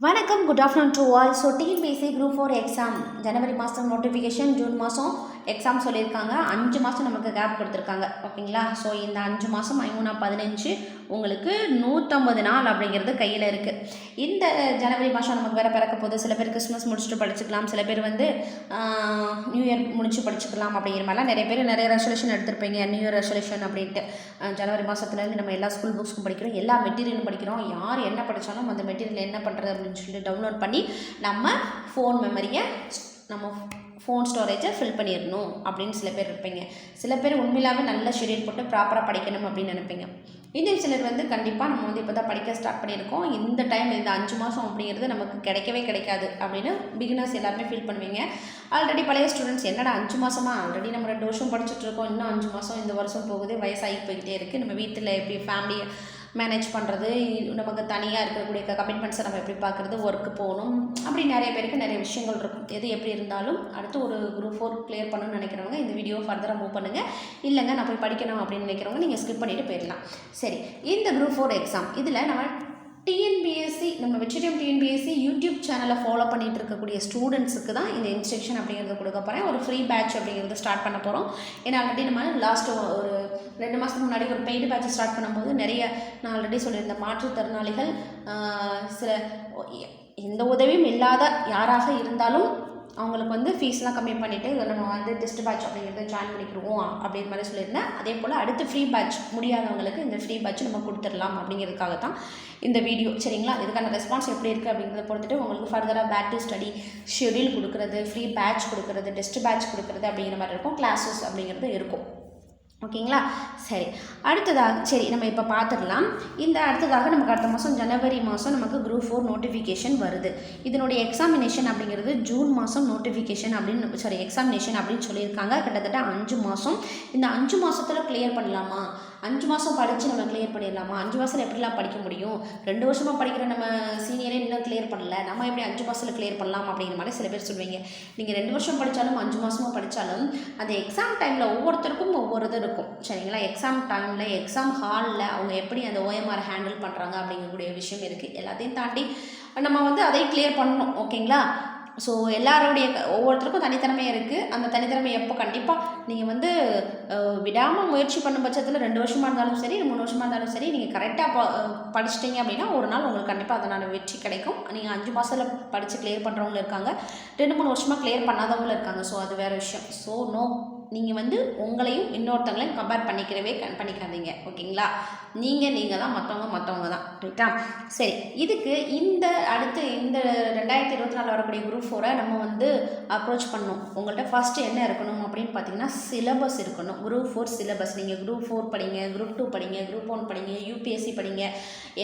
வணக்கம் good afternoon to all so TNPSC group four exam ஜனவரி மாதம் notification June மாதம் exam சொல்லியிருக்காங்க. அஞ்சு மாதம் நமக்கு கேப் கொடுத்துருக்காங்க. ஓகேங்களா? ஸோ இந்த அஞ்சு மாதம் ஐமூணா பதினஞ்சு உங்களுக்கு நூற்றம்பது நாள் அப்படிங்கிறது கையில் இருக்குது இந்த ஜனவரி மாதம் நமக்கு வேறு பிறக்க போகுது. சில பேர் கிறிஸ்மஸ் முடிச்சுட்டு படிச்சுக்கலாம். சில பேர் வந்து நியூ இயர் முடிச்சு படிச்சுக்கலாம் அப்படிங்கிற மாதிரிலாம் நிறைய பேர் நிறைய ரெசல்யூஷன் எடுத்திருப்பீங்க. நியூ இயர் ரெசல்யூஷன் அப்படின்ட்டு. ஜனவரி மாதத்துலேருந்து நம்ம எல்லா ஸ்கூல் புக்ஸும் படிக்கிறோம். எல்லா மெட்டீரியலும் படிக்கிறோம். யார் என்ன படித்தாலும் அந்த மெட்டீரியல் என்ன பண்ணுறது அப்படின்னு சொல்லிட்டு டவுன்லோட் பண்ணி நம்ம ஃபோன் மெமரியை நம்ம ஃபோன் ஸ்டோரேஜை ஃபில் பண்ணிடணும் அப்படின்னு சில பேர் இருப்பீங்க. சில பேர் உண்மையிலாவே நல்ல ஷெடியூல் போட்டு ப்ராப்பராக படிக்கணும் அப்படின்னு நினைப்பீங்க. இன்னும் சிலர் வந்து கண்டிப்பாக நம்ம வந்து இப்போ தான் படிக்க ஸ்டார்ட் பண்ணியிருக்கோம். இந்த டைம் இந்த அஞ்சு மாதம் அப்படிங்கிறது நமக்கு கிடைக்கவே கிடைக்காது அப்படின்னு பிகினர்ஸ் எல்லாருமே ஃபீல் பண்ணுவீங்க. ஆல்ரெடி பழைய ஸ்டூடெண்ட்ஸ் என்னடா அஞ்சு மாதமா ஆல்ரெடி நம்ம ரெண்டு வருஷம் படிச்சுட்டு இருக்கோம். இன்னும் அஞ்சு மாதம் இந்த வருஷம் போகுது. வயசாகி போய்கிட்டே இருக்குது நம்ம வீட்டில் எப்படி ஃபேமிலியை மேனேஜ் பண்ணுறது நமக்கு தனியாக இருக்கக்கூடிய கமிட்மெண்ட்ஸை நம்ம எப்படி பார்க்குறது ஒர்க்கு போகணும் அப்படி நிறைய பேருக்கு நிறைய விஷயங்கள் இருக்கும். எது எப்படி இருந்தாலும் அடுத்து ஒரு குரூப் ஃபோர் கிளியர் பண்ணணும்னு நினைக்கிறவங்க இந்த வீடியோ ஃபர்தராக மூவ் பண்ணுங்கள் இல்லைங்க நான் போய் படிக்கணும் அப்படின்னு நினைக்கிறவங்க நீங்கள் ஸ்கிப் பண்ணிவிட்டு போயிடலாம். சரி இந்த குரூப் ஃபோர் எக்ஸாம் இதில் நம்ம டிஎன்பிஎஸ்சி நம்ம வெற்றிடம் டிஎன்பிஎஸ்சி யூடியூப் சேனலை ஃபாலோ பண்ணிட்டு இருக்கக்கூடிய ஸ்டூடெண்ட்ஸுக்கு தான் இந்த இன்ஸ்ட்ரக்ஷன் அப்படிங்கிறத கொடுக்க போகிறேன் ஒரு ஃப்ரீ பேட்ச் அப்படிங்கிறது ஸ்டார்ட் பண்ண போகிறோம் ஏன்னா ஆல்ரெடி நம்ம லாஸ்ட் ஒரு ரெண்டு மாதத்துக்கு முன்னாடி ஒரு பெய்டு பேட்ச் ஸ்டார்ட் பண்ணும்போது நிறைய நான் ஆல்ரெடி சொல்லியிருந்தேன். மாற்றுத்திறனாளிகள் சில எந்த உதவியும் இல்லாத யாராக இருந்தாலும் அவங்களுக்கு வந்து ஃபீஸ்லாம் கம்மி பண்ணிவிட்டு நம்ம வந்து டெஸ்ட் பேட்ச் அப்படிங்கிறத ஜாயின் பண்ணிக்கிடுவோம் அப்படிங்கிற மாதிரி சொல்லியிருந்தேன். அதே போல் அடுத்து ஃப்ரீ பேட்ச் முடியாதவங்களுக்கு இந்த ஃப்ரீ பேட்ச் நம்ம கொடுத்துடலாம் அப்படிங்கிறதுக்காக தான் இந்த வீடியோ சரிங்களா? இதுக்கான ரெஸ்பான்ஸ் எப்படி இருக்குது அப்படிங்கிறத பொறுத்துட்டு உங்களுக்கு ஃபர்தராக பேக் டு ஸ்டடி ஷெடியூல் கொடுக்குறது ஃப்ரீ பேட்ச் கொடுக்குறது டெஸ்ட் பேட்ச் கொடுக்குறது அப்படிங்கிற மாதிரி இருக்கும். கிளாஸஸ் அப்படிங்கிறது இருக்கும். ஓகேங்களா? சரி. அடுத்ததாக சரி நம்ம இப்போ பார்த்துடலாம் இந்த அடுத்ததாக நமக்கு அடுத்த மாதம் ஜனவரி மாதம் நமக்கு குரூப் ஃபோர் நோட்டிஃபிகேஷன் வருது. இதனுடைய எக்ஸாமினேஷன் அப்படிங்கிறது ஜூன் மாதம் நோட்டிஃபிகேஷன் அப்படின்னு சாரி எக்ஸாமினேஷன் அப்படின்னு சொல்லியிருக்காங்க. கிட்டத்தட்ட அஞ்சு மாதம் இந்த அஞ்சு மாதத்தில் கிளியர் பண்ணலாமா? அஞ்சு மாதம் படித்து நம்ம கிளியர் பண்ணிடலாமா? அஞ்சு மாதத்தில் எப்படிலாம் படிக்க முடியும்? ரெண்டு வருஷமாக படிக்கிற நம்ம சீனியரே இன்னும் கிளியர் பண்ணல. நம்ம எப்படி அஞ்சு மாதத்தில் கிளியர் பண்ணலாம் அப்படிங்கிற மாதிரி சில பேர் சொல்லுவீங்க. நீங்கள் ரெண்டு வருஷம் படித்தாலும் அஞ்சு மாதமாக படித்தாலும் அந்த எக்ஸாம் டைமில் ஒவ்வொருத்தருக்கும் ஒவ்வொரு இது இருக்கும். சரிங்களா? எக்ஸாம் டைமில் எக்ஸாம் ஹாலில் அவங்க எப்படி அந்த ஓஎம்ஆர் ஹேண்டில் பண்ணுறாங்க அப்படிங்கக்கூடிய விஷயம் இருக்குது எல்லாத்தையும் தாண்டி நம்ம வந்து அதை கிளியர் பண்ணணும். ஓகேங்களா? ஸோ எல்லாருடைய ஒவ்வொருத்தருக்கும் தனித்திறமை இருக்குது அந்த தனித்திறமை எப்போ கண்டிப்பாக நீங்கள் வந்து விடாமல் முயற்சி பண்ணும் பட்சத்தில் ரெண்டு வருஷமாக இருந்தாலும் சரி மூணு வருஷமாக இருந்தாலும் சரி நீங்கள் கரெக்டாக ப படிச்சிட்டிங்க அப்படின்னா ஒரு நாள் உங்களுக்கு கண்டிப்பாக அதனால வெற்றி கிடைக்கும். நீங்கள் அஞ்சு மாதத்தில் படித்து கிளியர் பண்ணுறவங்களும் இருக்காங்க. ரெண்டு மூணு வருஷமாக கிளியர் பண்ணாதவங்களும் இருக்காங்க. ஸோ அது வேறு விஷயம். ஸோ நோ நீங்கள் வந்து உங்களையும் இன்னொருத்தங்களையும் கம்பேர் பண்ணிக்கிறவே கண் பண்ணிக்காதீங்க. ஓகேங்களா? நீங்கள் நீங்கள் தான் மற்றவங்க மற்றவங்க தான் ரைட்டா சரி. இதுக்கு இந்த அடுத்து இந்த ரெண்டாயிரத்தி இருபத்தி நாலு வரக்கூடிய குரூப் ஃபோரை நம்ம வந்து அப்ரோச் பண்ணணும். உங்கள்கிட்ட ஃபஸ்ட்டு என்ன இருக்கணும்? அப்படின்னு பார்த்தீங்கன்னா சிலபஸ் இருக்கணும். குரூப் ஃபோர் சிலபஸ் நீங்கள் குரூப் ஃபோர் படிங்க குரூப் டூ படிங்க குரூப் ஒன் படிங்க யூபிஎஸ்சி படிங்க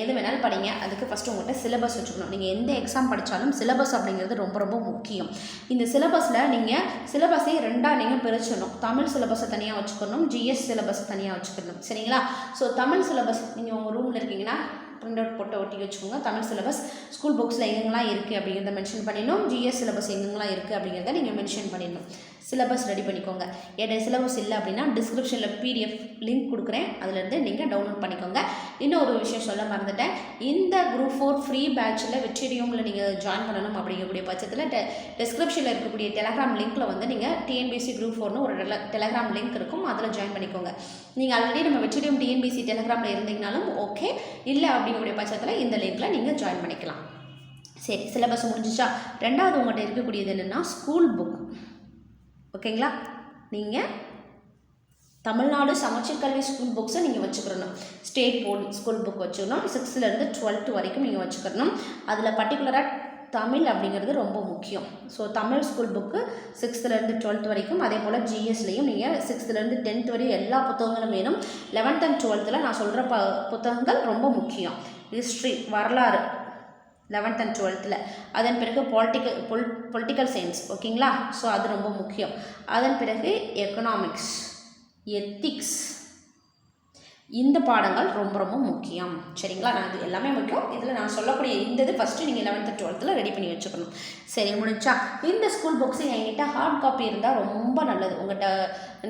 எது வேணாலும் படிங்க. அதுக்கு ஃபஸ்ட்டு உங்கள்கிட்ட சிலபஸ் வச்சுக்கணும். நீங்கள் எந்த எக்ஸாம் படித்தாலும் சிலபஸ் அப்படிங்கிறது ரொம்ப ரொம்ப முக்கியம். இந்த சிலபஸில் நீங்கள் சிலபஸை ரெண்டாக நீங்கள் பிரிச்சிடணும். தமிழ் சிலபஸை தனியாக வச்சுக்கணும் ஜிஎஸ் சிலபஸை தனியாக வச்சுக்கணும். சரிங்களா? ஸோ தமிழ் சிலபஸ் நீங்கள் உங்கள் ரூமில் இருக்கீங்கன்னா பிரிண்ட் அவுட் போட்டு ஒட்டி வச்சுக்கோங்க. தமிழ் சிலபஸ் ஸ்கூல் புக்ஸில் எங்கெங்கெல்லாம் இருக்குது அப்படிங்கிறத மென்ஷன் பண்ணிடணும். ஜிஎஸ் சிலபஸ் எங்கெங்கெல்லாம் இருக்குது அப்படிங்கிறத நீங்கள் மென்ஷன் பண்ணிடணும். சிலபஸ் ரெடி பண்ணிக்கோங்க. என்னோட சிலபஸ் இல்லை அப்படின்னா டிஸ்கிரிப்ஷனில் பிடிஎஃப் லிங்க் கொடுக்குறேன். அதுலேருந்து நீங்கள் டவுன்லோட் பண்ணிக்கோங்க. இன்னொரு விஷயம் சொல்ல மறந்துட்டேன். இந்த குரூப் ஃபோர் ஃப்ரீ பேட்சில் வெற்றிடியோமில் நீங்கள் ஜாயின் பண்ணணும் அப்படிங்கக்கூடிய பட்சத்தில் டெ டிஸ்கிரிப்ஷனில் இருக்கக்கூடிய டெலகிராம் லிங்க்கில் வந்து நீங்கள் டிஎன்பிசி குரூப் ஃபோர்னு ஒரு டெல டெலகிராம் லிங்க் இருக்கும். அதில் ஜாயின் பண்ணிக்கோங்க. நீங்கள் ஆல்ரெடி நம்ம வெற்றிடியம் டிஎன்பிசி டெலகிராமில் இருந்தீங்கனாலும் ஓகே இல்லை அப்படிங்கக்கூடிய பட்சத்தில் இந்த லிங்க்கில் நீங்கள் ஜாயின் பண்ணிக்கலாம். சரி சிலபஸ் முடிஞ்சிச்சா? ரெண்டாவது உங்கள்கிட்ட இருக்கக்கூடியது என்னென்னா ஸ்கூல் புக் ஓகேங்களா? நீங்கள் தமிழ்நாடு சமச்சீர் கல்வி ஸ்கூல் புக்ஸை நீங்கள் வச்சுக்கிறணும் ஸ்டேட் போர்டு ஸ்கூல் புக் வச்சுக்கணும். சிக்ஸ்த்துலேருந்து டுவெல்த்து வரைக்கும் நீங்கள் வச்சுக்கிறணும் அதில் பர்டிகுலராக தமிழ் அப்படிங்கிறது ரொம்ப முக்கியம். ஸோ தமிழ் ஸ்கூல் புக்கு சிக்ஸ்த்துலேருந்து டுவெல்த் வரைக்கும் அதே போல் ஜிஎஸ்லேயும் நீங்கள் சிக்ஸ்த்துலேருந்து டென்த் வரையும் எல்லா புத்தகங்களும் வேணும். லெவன்த் அண்ட் டுவெல்த்தில் நான் சொல்கிற ப புத்தகங்கள் ரொம்ப முக்கியம். ஹிஸ்ட்ரி வரலாறு லெவன்த் அண்ட் டுவெல்த்தில் அதன் பிறகு பொலிட்டிக்கல் பொல் பொலிட்டிக்கல் சயின்ஸ் ஓகேங்களா? ஸோ அது ரொம்ப முக்கியம். அதன் பிறகு எக்கனாமிக்ஸ் எத்திக்ஸ் இந்த பாடங்கள் ரொம்ப ரொம்ப முக்கியம். சரிங்களா? நான் இது எல்லாமே முக்கியம். இதில் நான் சொல்லக்கூடிய இந்த இது ஃபஸ்ட்டு நீங்கள் லெவன்த்து டுவெல்த்தில் ரெடி பண்ணி வச்சுக்கணும். சரி முடிச்சா இந்த ஸ்கூல் புக்ஸு என்கிட்ட ஹார்ட் காப்பி இருந்தால் ரொம்ப நல்லது. உங்கள்கிட்ட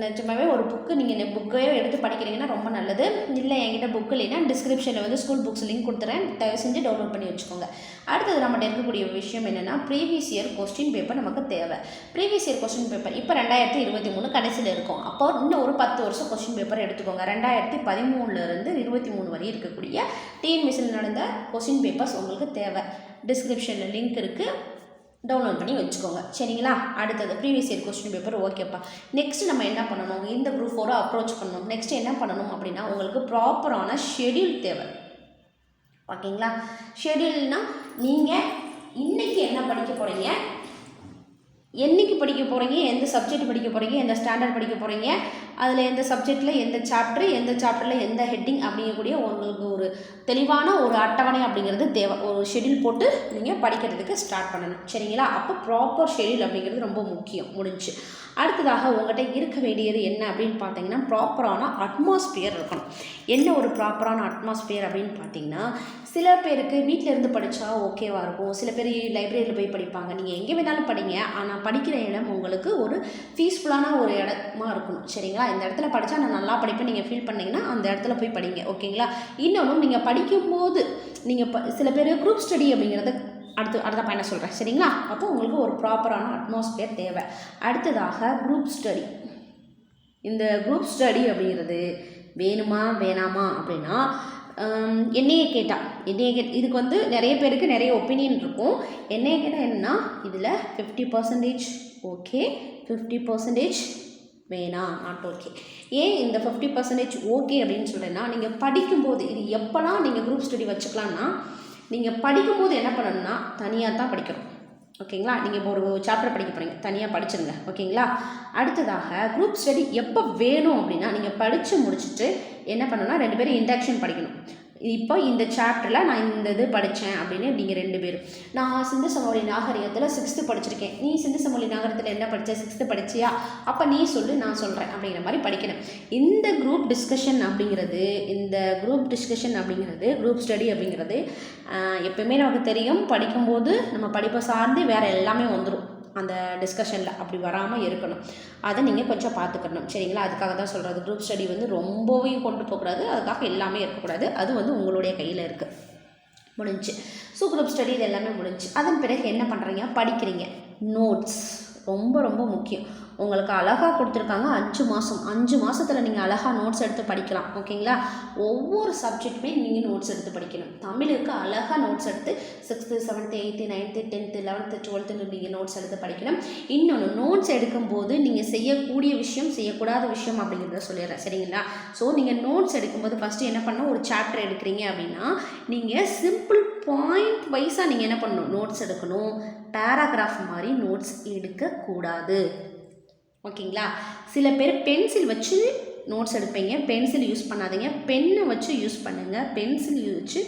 நிஜமாவே ஒரு புக்கு நீங்கள் புக்கையோ எடுத்து படிக்கிறீங்கன்னா ரொம்ப நல்லது. இல்லை என்கிட்ட புக் இல்லைன்னா டிஸ்கிரிப்ஷனில் வந்து ஸ்கூல் புக்ஸ் லிங்க் கொடுத்துறேன். தயவு செஞ்சு டவுன்லோட் பண்ணி வச்சுக்கோங்க. அடுத்தது நம்மகிட்ட இருக்கக்கூடிய விஷயம் என்னென்னா ப்ரீவியஸ் இயர் கொஸ்டின் பேப்பர் நமக்கு தேவை. ப்ரீவியஸ் இயர் கொஸ்டின் பேப்பர் இப்போ ரெண்டாயிரத்தி இருபத்தி மூணு கடைசியில் இருக்கும். அப்போ இன்னும் ஒரு பத்து வருஷம் கொஸ்டின் பேப்பர் எடுத்துக்கோங்க. ரெண்டாயிரத்தி பதிமூணுலேருந்து இருபத்தி மூணு வரை இருக்கக்கூடிய டிஎன்பிசியில் நடந்த கொஸ்டின் பேப்பர்ஸ் உங்களுக்கு தேவை. டிஸ்கிரிப்ஷனில் லிங்க் இருக்குது டவுன்லோட் பண்ணி வச்சுக்கோங்க. சரிங்களா? அடுத்தது ப்ரீவியஸ் இயர் கொஸ்டின் பேப்பர் ஓகேப்பா நெக்ஸ்ட் நம்ம என்ன பண்ணணும்? இந்த குரூப் ஃபோரை அப்ரோச் பண்ணணும். நெக்ஸ்ட் என்ன பண்ணணும் அப்படின்னா உங்களுக்கு ப்ராப்பரான ஷெட்யூல் தேவை. ஓகேங்களா ஷெட்யூல்னா நீங்கள் இன்றைக்கி என்ன படிக்க போகிறீங்க என்னைக்கு படிக்க போகிறீங்க எந்த சப்ஜெக்ட் படிக்க போகிறீங்க எந்த ஸ்டாண்டர்ட் படிக்க போகிறீங்க அதில் எந்த சப்ஜெக்டில் எந்த சாப்டர் எந்த சாப்டரில் எந்த ஹெட்டிங் அப்படிங்கக்கூடிய உங்களுக்கு ஒரு தெளிவான ஒரு அட்டவணை அப்படிங்கிறது தேவை. ஒரு ஷெட்யூல் போட்டு நீங்கள் படிக்கிறதுக்கு ஸ்டார்ட் பண்ணணும். சரிங்களா? அப்போ ப்ராப்பர் ஷெட்யூல் அப்படிங்கிறது ரொம்ப முக்கியம். முடிஞ்சு. அடுத்ததாக உங்கள்கிட்ட இருக்க வேண்டியது என்ன அப்படின்னு பார்த்தீங்கன்னா ப்ராப்பரான அட்மாஸ்பியர் இருக்கணும். என்ன ஒரு ப்ராப்பரான அட்மாஸ்பியர் அப்படின்னு பார்த்தீங்கன்னா சில பேருக்கு வீட்டில் இருந்து படித்தா ஓகேவாக இருக்கும். சில பேர் லைப்ரரியில் போய் படிப்பாங்க. நீங்கள் எங்கே வேணாலும் படிங்க. ஆனால் படிக்கிற இடம் உங்களுக்கு ஒரு பீஸ்ஃபுல்லான ஒரு இடமா இருக்கணும். சரிங்களா? இந்த இடத்துல படித்தா நான் நல்லா படிப்பேன் நீங்கள் ஃபீல் பண்ணிங்கன்னா அந்த இடத்துல போய் படிங்க. ஓகேங்களா இன்னொன்று நீங்கள் படிக்கும்போது நீங்கள் ப சில பேர் குரூப் ஸ்டடி அப்படிங்கிறத அடுத்து அடுத்த பையனை சொல்கிறேன் சரிங்களா? அப்போ உங்களுக்கு ஒரு ப்ராப்பரான அட்மாஸ்பியர் தேவை. அடுத்ததாக குரூப் ஸ்டடி இந்த குரூப் ஸ்டடி அப்படிங்கிறது வேணுமா வேணாமா அப்படின்னா என்னையே கேட்டால் என்னைய கே இதுக்கு வந்து நிறைய பேருக்கு நிறைய ஒப்பீனியன் இருக்கும். என்னைய கேட்டால் என்னென்னா இதில் fifty percentage okay fifty percentage வேணாம் நாட் ஓகே ஏன் இந்த ஃபிஃப்டி பர்சன்டேஜ் ஓகே அப்படின்னு சொல்கிறேன்னா நீங்கள் படிக்கும்போது இது எப்போலாம் நீங்கள் குரூப் ஸ்டடி வச்சுக்கலாம்னா நீங்கள் படிக்கும்போது என்ன பண்ணணும்னா தனியாக தான் படிக்கணும். ஓகேங்களா? நீங்கள் இப்போ ஒரு சாப்டர் படிக்க போகிறீங்க தனியாக படிச்சிருங்க. ஓகேங்களா? அடுத்ததாக குரூப் ஸ்டடி எப்போ வேணும் அப்படின்னா நீங்கள் படித்து முடிச்சுட்டு என்ன பண்ணணும்னா ரெண்டு பேரும் இண்டக்ஷன் படிக்கணும். இப்போ இந்த சாப்டரில் நான் இந்த இது படித்தேன் அப்படின்னு நீங்கள் ரெண்டு பேரும். நான் சிந்து சமவெளி நாகரிகத்தில் சிக்ஸ்த்து படிச்சிருக்கேன். நீ சிந்து சமவெளி நாகரிகத்தில் என்ன படித்த சிக்ஸ்த்து படிச்சியா? அப்போ நீ சொல்லு நான் சொல்கிறேன் அப்படிங்கிற மாதிரி படிக்கணும். இந்த குரூப் டிஸ்கஷன் அப்படிங்கிறது இந்த குரூப் டிஸ்கஷன் அப்படிங்கிறது குரூப் ஸ்டடி அப்படிங்கிறது எப்பயுமே நமக்கு தெரியும். படிக்கும்போது நம்ம படிப்பை சார்ந்து வேறு எல்லாமே வந்துடும் அந்த டிஸ்கஷனில் அப்படி வராமல் இருக்கணும். அதை நீங்கள் கொஞ்சம் பார்த்துக்கணும் சரிங்களா? அதுக்காக தான் சொல்கிறது குரூப் ஸ்டடி வந்து ரொம்பவும் கொண்டு போகக்கூடாது. அதுக்காக எல்லாமே இருக்கக்கூடாது. அது வந்து உங்களுடைய கையில் இருக்குது முடிஞ்சு. ஸோ குரூப் ஸ்டடி இது எல்லாமே முடிஞ்சு. அதன் பிறகு என்ன பண்ணுறீங்க படிக்கிறீங்க. நோட்ஸ் ரொம்ப ரொம்ப முக்கியம். உங்களுக்கு அழகாக கொடுத்துருக்காங்க. அஞ்சு மாதம் அஞ்சு மாதத்தில் நீங்கள் அழகாக நோட்ஸ் எடுத்து படிக்கலாம். ஓகேங்களா ஒவ்வொரு சப்ஜெக்ட்டுமே நீங்கள் நோட்ஸ் எடுத்து படிக்கணும். தமிழுக்கு அழகாக நோட்ஸ் எடுத்து sixth seventh eighth ninth tenth eleventh டுவெல்த்துன்னு நீங்கள் நோட்ஸ் எடுத்து படிக்கணும். இன்னொன்று நோட்ஸ் எடுக்கும்போது நீங்கள் செய்யக்கூடிய விஷயம் செய்யக்கூடாத விஷயம் அப்படிங்கிறத சொல்லிடுறேன். சரிங்களா? ஸோ நீங்கள் நோட்ஸ் எடுக்கும்போது ஃபஸ்ட்டு என்ன பண்ணணும்? ஒரு சாப்டர் எடுக்கிறீங்க அப்படின்னா நீங்கள் சிம்பிள் பாயிண்ட் வைஸாக நீங்கள் என்ன பண்ணணும்? நோட்ஸ் எடுக்கணும். பேராகிராஃப் மாதிரி நோட்ஸ் எடுக்கக்கூடாது. ஓகேங்களா? சில பேர் பென்சில் வச்சு நோட்ஸ் எடுப்பீங்க. பென்சில் யூஸ் பண்ணாதீங்க. பென்னை வச்சு யூஸ் பண்ணுங்கள் பென்சில் வச்சு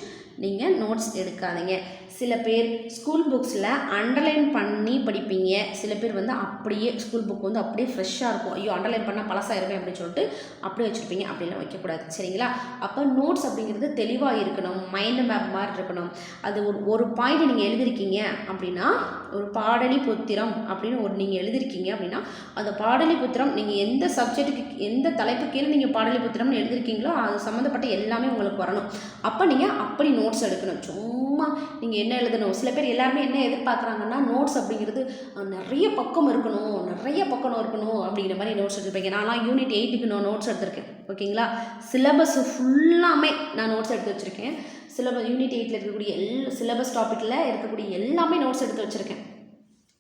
நீங்கள் நோட்ஸ் எடுக்காதீங்க. சில பேர் ஸ்கூல் புக்ஸில் அண்டர்லைன் பண்ணி படிப்பீங்க. சில பேர் வந்து அப்படியே ஸ்கூல் புக் வந்து அப்படியே ஃப்ரெஷ்ஷாக இருக்கும். ஐயோ அண்டர்லைன் பண்ணால் பழசாயிருமே அப்படின்னு சொல்லிட்டு அப்படியே வச்சுருப்பீங்க. அப்படிலாம் வைக்கக்கூடாது. சரிங்களா? அப்போ நோட்ஸ் அப்படிங்கிறது தெளிவாக இருக்கணும். மைண்ட் மேப் மாதிரி இருக்கணும். அது ஒரு ஒரு பாயிண்ட் நீங்கள் எழுதிருக்கீங்க அப்படின்னா ஒரு பாடலி புத்திரம் அப்படின்னு ஒரு நீங்கள் எழுதிருக்கீங்க அப்படின்னா அந்த பாடலி புத்திரம் நீங்கள் எந்த சப்ஜெக்ட்டுக்கு எந்த தலைப்பு கீழே நீங்கள் பாடலி புத்திரம்னு எழுதிருக்கீங்களோ அது சம்மந்தப்பட்ட எல்லாமே உங்களுக்கு வரணும். அப்போ நீங்கள் அப்படி நோட்ஸ் எடுக்கணும். சும்மா நீங்கள் என்ன எழுதணும்? சில பேர் எல்லாருமே என்ன எதிர்பார்க்குறாங்கன்னா நோட்ஸ் அப்படிங்கிறது நிறைய பக்கம் இருக்கணும் நிறைய பக்கம் இருக்கணும் அப்படிங்கிற மாதிரி நோட்ஸ் எடுத்துருப்பீங்க நான்லாம் யூனிட் எயிட்டுக்கு நான் நோட்ஸ் எடுத்திருக்கேன். ஓகேங்களா? சிலபஸ் ஃபுல்லாமே நான் நோட்ஸ் எடுத்து வச்சுருக்கேன். சிலபஸ் யூனிட் எயிட்டில் இருக்கக்கூடிய எல்லா சிலபஸ் டாப்பிக்கில் இருக்கக்கூடிய எல்லாமே நோட்ஸ் எடுத்து வச்சுருக்கேன்.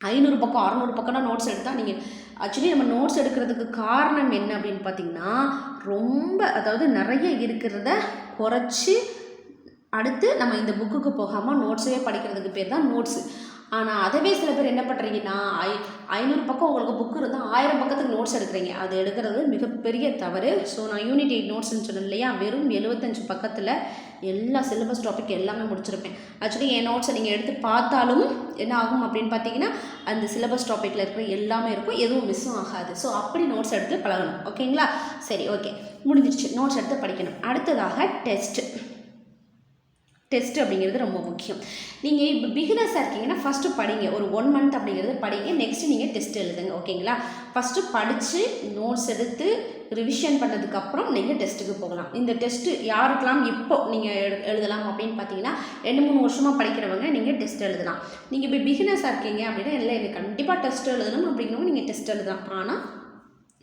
ஐநூறு பக்கம் அறநூறு பக்கம்னா நோட்ஸ் எடுத்தால் நீங்கள் ஆக்சுவலி நம்ம நோட்ஸ் எடுக்கிறதுக்கு காரணம் என்ன அப்படின்னு பார்த்தீங்கன்னா ரொம்ப அதாவது நிறைய இருக்கிறத குறைச்சி அடுத்து நம்ம இந்த புக்குக்கு போகாமல் நோட்ஸே படிக்கிறதுக்கு பேர் தான் நோட்ஸு ஆனால் அதவே சில பேர் என்ன பண்ணுறீங்கன்னா ஐ ஐநூறு பக்கம் உங்களுக்கு புக் இருந்தால் ஆயிரம் பக்கத்துக்கு நோட்ஸ் எடுக்கிறீங்க. அது எடுக்கிறது மிகப்பெரிய தவறு. ஸோ நான் யூனிட் எயிட் நோட்ஸ்னு சொன்னேன் இல்லையா? வெறும் எழுபத்தஞ்சு பக்கத்தில் எல்லா சிலபஸ் டாபிக் எல்லாமே முடிச்சிருப்பேன். ஆக்சுவலி என் நோட்ஸை நீங்கள் எடுத்து பார்த்தாலும் என்ன ஆகும் அப்படின்னு பார்த்தீங்கன்னா அந்த சிலபஸ் டாப்பிக்கில் இருக்கிற எல்லாமே இருக்கும். எதுவும் மிஸ்ஸும் ஆகாது. ஸோ அப்படி நோட்ஸ் எடுத்து பழகணும். ஓகேங்களா சரி ஓகே முடிஞ்சிருச்சு. நோட்ஸ் எடுத்து படிக்கணும். அடுத்ததாக டெஸ்ட்டு டெஸ்ட் அப்படிங்கிறது ரொம்ப முக்கியம். நீங்கள் இப்போ பிகினர்ஸாக இருக்கீங்கன்னா ஃபஸ்ட்டு படிங்க. ஒரு ஒன் மந்த் அப்படிங்கிறது படிங்க. நெக்ஸ்ட்டு நீங்கள் டெஸ்ட் எழுதுங்க ஓகேங்களா ஃபஸ்ட்டு படித்து நோட்ஸ் எடுத்து ரிவிஷன் பண்ணதுக்கப்புறம் நீங்கள் டெஸ்ட்டுக்கு போகலாம். இந்த டெஸ்ட்டு யாருக்கெல்லாம் இப்போ நீங்கள் எழு எழுதலாம் அப்படின்னு பார்த்தீங்கன்னா ரெண்டு மூணு வருஷமாக படிக்கிறவங்க நீங்கள் டெஸ்ட் எழுதலாம். நீங்கள் இப்போ பிகினர்ஸாக இருக்கீங்க அப்படின்னா இல்லை எனக்கு கண்டிப்பாக டெஸ்ட் எழுதணும் அப்படிங்கிறவங்க நீங்கள் டெஸ்ட் எழுதலாம். ஆனால்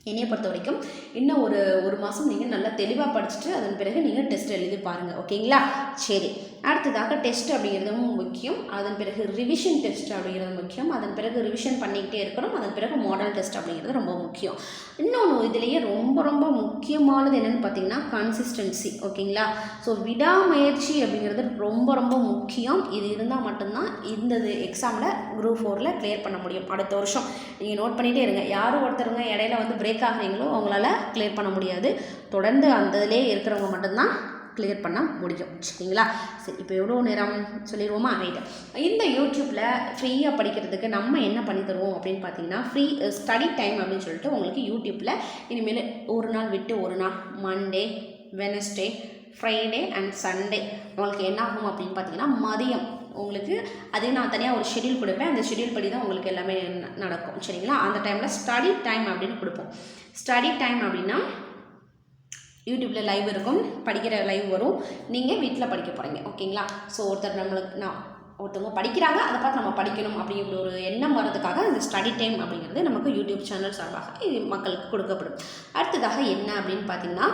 என்னையை பொறுத்த வரைக்கும் இன்னும் ஒரு ஒரு மாதம் நீங்கள் நல்லா தெளிவாக படிச்சுட்டு அதன் பிறகு நீங்கள் டெஸ்ட் எழுதி பாருங்கள் ஓகேங்களா சரி. அடுத்ததாக டெஸ்ட் அப்படிங்கிறதும் முக்கியம். அதன் பிறகு ரிவிஷன் டெஸ்ட் அப்படிங்கிறது முக்கியம். அதன் பிறகு ரிவிஷன் பண்ணிக்கிட்டே இருக்கணும். அதன் பிறகு மாடல் டெஸ்ட் அப்படிங்கிறது ரொம்ப முக்கியம். இன்னொன்று இதுலேயே ரொம்ப ரொம்ப முக்கியமானது என்னென்னு பார்த்தீங்கன்னா கன்சிஸ்டன்சி ஓகேங்களா? ஸோ விடாமுயற்சி அப்படிங்கிறது ரொம்ப ரொம்ப முக்கியம். இது இருந்தால் மட்டும்தான் இந்த எக்ஸாமில் குரூப் ஃபோரில் கிளியர் பண்ண முடியும். அடுத்த வருஷம். நீங்கள் நோட் பண்ணிகிட்டே இருங்க. யாரும் ஒருத்தருங்க இடையில வந்து பிரேக் ஆகுறீங்களோ அவங்களால கிளியர் பண்ண முடியாது. தொடர்ந்து அந்த இதிலே இருக்கிறவங்க மட்டும்தான் கிளியர் பண்ணால் முடியும் சரிங்களா? சரி இப்போ எவ்வளோ நேரம் சொல்லிடுவோமா ரைட்டு இந்த யூடியூப்பில் ஃப்ரீயாக படிக்கிறதுக்கு நம்ம என்ன பண்ணி தருவோம் அப்படின்னு பார்த்தீங்கன்னா ஃப்ரீ ஸ்டடி டைம் அப்படின்னு சொல்லிட்டு உங்களுக்கு யூடியூப்பில் இனிமேல் ஒரு நாள் விட்டு ஒரு நாள் Monday Wednesday Friday and Sunday உங்களுக்கு என்ன ஆகும் அப்படின்னு பார்த்தீங்கன்னா மதியம் உங்களுக்கு அதே நான் தனியாக ஒரு ஷெடியூல் கொடுப்பேன். அந்த ஷெடியூல் படி தான் உங்களுக்கு எல்லாமே நடக்கும். சரிங்களா? அந்த டைமில் ஸ்டடி டைம் அப்படின்னு கொடுப்போம். ஸ்டடி டைம் அப்படின்னா யூடியூப்பில் லைவ் இருக்கும். படிக்கிற லைவ் வரும். நீங்கள் வீட்டில் படிக்க போகிறீங்க ஓகேங்களா? ஸோ ஒருத்தர் நம்மளுக்கு நான் ஒருத்தவங்க படிக்கிறாங்க. அதை பார்த்து நம்ம படிக்கணும் அப்படிங்கிற ஒரு எண்ணம் வர்றதுக்காக இந்த ஸ்டடி டைம் அப்படிங்கிறது நமக்கு யூடியூப் சேனல் சார்பாக இது மக்களுக்கு கொடுக்கப்படும். அடுத்ததாக என்ன அப்படின்னு பார்த்தீங்கன்னா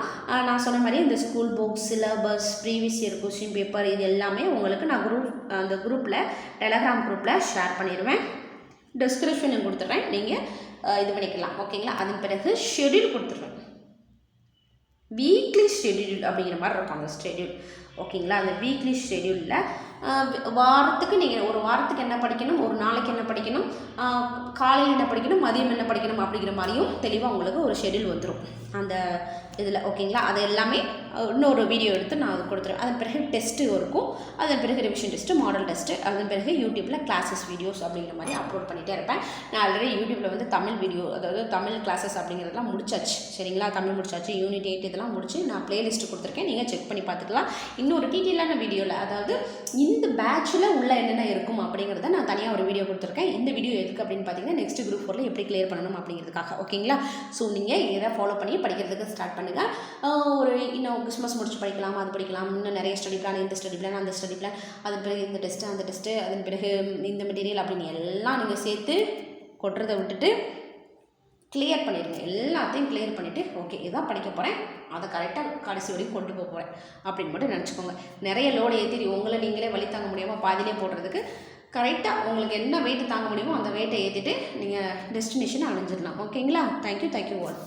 நான் சொன்ன மாதிரி இந்த school books syllabus previous year question paper இது எல்லாமே உங்களுக்கு நான் குரூப் அந்த குரூப்பில் டெலகிராம் குரூப்பில் ஷேர் பண்ணிடுவேன். டிஸ்கிரிப்ஷனும் கொடுத்துட்றேன். நீங்கள் இது பண்ணிக்கலாம். ஓகேங்களா? அதன் பிறகு ஷெட்யூல் கொடுத்துட்றேன். வீக்லி ஷெட்யூல் அப்படிங்கிற மாதிரி இருக்கும் அந்த ஷெட்யூல் ஓகேங்களா? அந்த வீக்லி ஷெட்யூலில் வாரத்துக்கு நீங்கள் ஒரு வாரத்துக்கு என்ன படிக்கணும் ஒரு நாளைக்கு என்ன படிக்கணும் காலையில் என்ன படிக்கணும் மதியம் என்ன படிக்கணும் அப்படிங்கிற மாதிரியும் தெளிவாக உங்களுக்கு ஒரு ஷெட்யூல் வந்துடும் அந்த இதில் ஓகேங்களா? அது எல்லாமே இன்னொரு வீடியோ எடுத்து நான் அது கொடுத்துருவேன் அதன் பிறகு டெஸ்ட்டு இருக்கும். அதன் பிறகு ரிவிஷன் டெஸ்ட்டு மாடல் டெஸ்ட்டு அதன் பிறகு யூடியூப்பில் கிளாஸஸ் வீடியோஸ் அப்படிங்கிற மாதிரி அப்லோட் பண்ணிகிட்டே இருப்பேன். நான் ஆல்ரெடி யூடியூப்பில் வந்து தமிழ் வீடியோ அதாவது தமிழ் கிளாஸஸ் அப்படிங்கிறதெல்லாம் முடிச்சாச்சு. சரிங்களா? தமிழ் முடிச்சாச்சு யூனிட் எயிட் இதெல்லாம் முடிச்சு நான் ப்ளேலிஸ்ட்டு கொடுத்துருக்கேன். நீங்கள் செக் பண்ணி பார்த்துக்கலாம். இன்னொரு டீட்டெயிலான வீடியோவில் அதாவது இந்த பேட்சில் உள்ள என்னென்ன இருக்கும் அப்படிங்கிறத நான் தனியாக ஒரு வீடியோ கொடுத்துருக்கேன். இந்த வீடியோ எதுக்கு அப்படின்னு பார்த்தீங்கன்னா நெக்ஸ்ட் குரூப் ஃபோரில் எப்படி கிளியர் பண்ணணும் அப்படிங்கிறதுக்காக ஓகேங்களா? ஸோ நீங்கள் இதை ஃபாலோ பண்ணி படிக்கிறதுக்கு ஸ்டார்ட் பண்ணுங்கள் ஒரு இன்னும் கிறிஸ்மஸ் முடிச்சு படிக்கலாம் அது படிக்கலாம். இன்னும் நிறைய ஸ்டடி பிளான் இந்த ஸ்டடி பிளான் அந்த ஸ்டடி பிளான் அதன் பிறகு இந்த டெஸ்ட்டு அந்த டெஸ்ட்டு அதன் பிறகு இந்த மெட்டீரியல் அப்படின்னு எல்லாம் நீங்கள் சேர்த்து கொட்டுறதை விட்டுட்டு கிளியர் பண்ணிடுங்க. எல்லாத்தையும் கிளியர் பண்ணிவிட்டு ஓகே இதான் படிக்க போகிறேன் அதை கரெக்டாக கடைசி வரைக்கும் கொண்டு போக போகிறேன் அப்படின்னு மட்டும் நினச்சிக்கோங்க. நிறைய லோடு ஏற்றி உங்களை நீங்களே வழி தாங்க முடியாமல் பாதியிலே போடுறதுக்கு கரெக்டாக உங்களுக்கு என்ன வெயிட் தாங்க முடியுமோ அந்த வெயிட்டை ஏற்றிட்டு நீங்கள் டெஸ்டினேஷன் அடைஞ்சிடலாம். ஓகேங்களா தேங்க்யூ தேங்க்யூ ஆல்